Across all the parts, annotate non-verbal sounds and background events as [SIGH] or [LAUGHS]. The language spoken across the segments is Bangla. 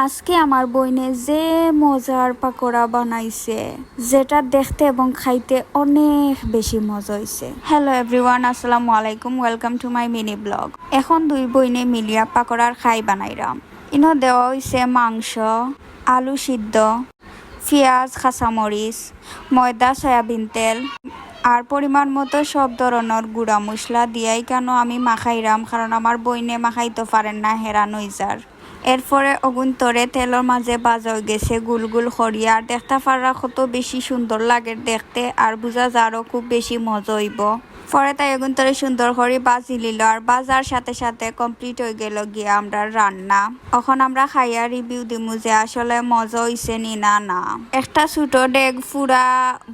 আজকে আমার বইনে যে মজার পাকোড়া বানাইছে, যেটা দেখতে এবং খাইতে অনেক বেশি মজা হয়েছে হ্যালো এভরিওয়ান আসসালামু আলাইকুম welcome to my mini blog এখন দুই বইনে মিলিয়া পাকোড়ার খাই বানাইরাম। ইনো দেওয়া হয়েছে মাংস, আলু সিদ্ধ, পেঁয়াজ, কাঁচামরিচ, ময়দা, সয়াবিন তেল, আর পরিমাণ মতো সব ধরনের গুঁড়া মশলা দিয়াই কেন আমি মাখাইরাম, কারণ আমার বইনে মাখাইতে পারেন না হেরান হইজার এরপরে অগুন তরে তেলের মাঝে বাজা হয়ে গেছে গুল গুল খড়িয়া আর দেখতে পারা কত বেশি সুন্দর লাগে দেখতে আর বুঝা যারও খুব বেশি মজা হইব। পরে তাই এগুন তরে সুন্দর করে বাজি লিল আর বাজার সাথে সাথে কমপ্লিট হয়ে গেল গিয়ে আমরা রান্না এখন আমরা খাইয়া রিভিউ দিমু যে আসলে মজা হইছে নি না না। একটা ছোট ডেগ ফুরা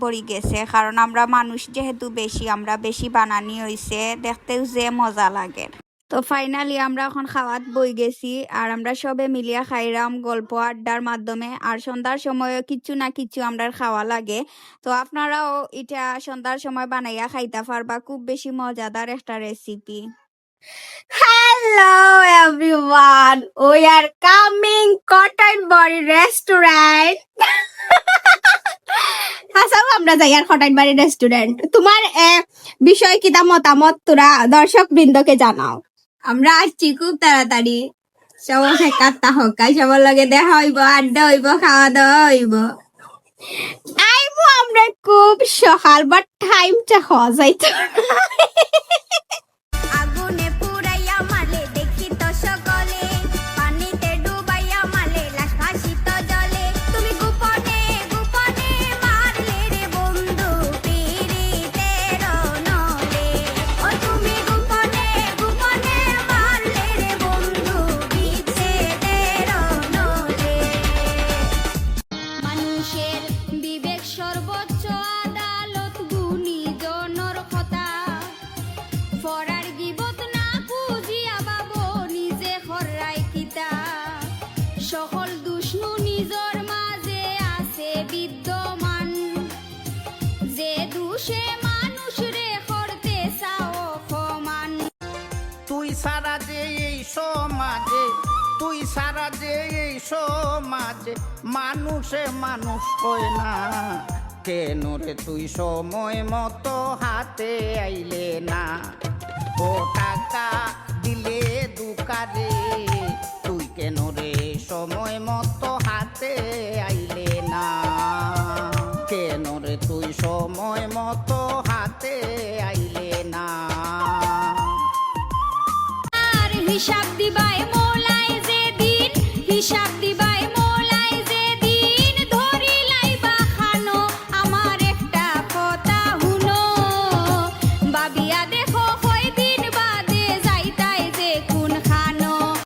বড়ি গেছে কারণ আমরা মানুষ যেহেতু বেশি আমরা বেশি বানানি হইছে, দেখতেও যে মজা লাগে। তো ফাইনালি আমরা এখন খাওয়াত বই গেছি আর আমরা সবে মিলিয়া খাইরাম গল্প আড্ডার মাধ্যমে। আর সন্ধ্যার সময় কিছু না কিছু আমরা খাওয়া লাগে। তো আপনারাও এটা সন্ধ্যার সময় বানাইয়া খাইতে পারবা। খুব বেশি মজাদার একটা recipe Hello everyone. We are coming Cotton Body Restaurant. হাসাও [LAUGHS] আমরা যাই আর কটন বাড়ি রেস্টুরেন্ট তোমার বিষয় কিতা মতামত তোরা দর্শক বৃন্দকে জানাও। আমরা আসছি খুব তাড়াতাড়ি। সবাই কাত্তা হকাই সবার লগে দেখা হইব, আড্ডা হইব খাওয়া দাওয়া হইব। আইবো আমরা খুব সকাল বা টাইমটা হওয়া যাইতো যে মানুষ রে এই সমাজে, তুই সারা যে এই সমাজে, মানুষে মানুষ কয় না। কেন রে তুই সময় মতো হাতে আইলে না? ও টাকা দিলে দুকারে তুই কেন রে সময় কেন রে তুই সময় মতো হাতে আইলে না। আর হিসাব দিবাই মোলায় যে দিন হিসাব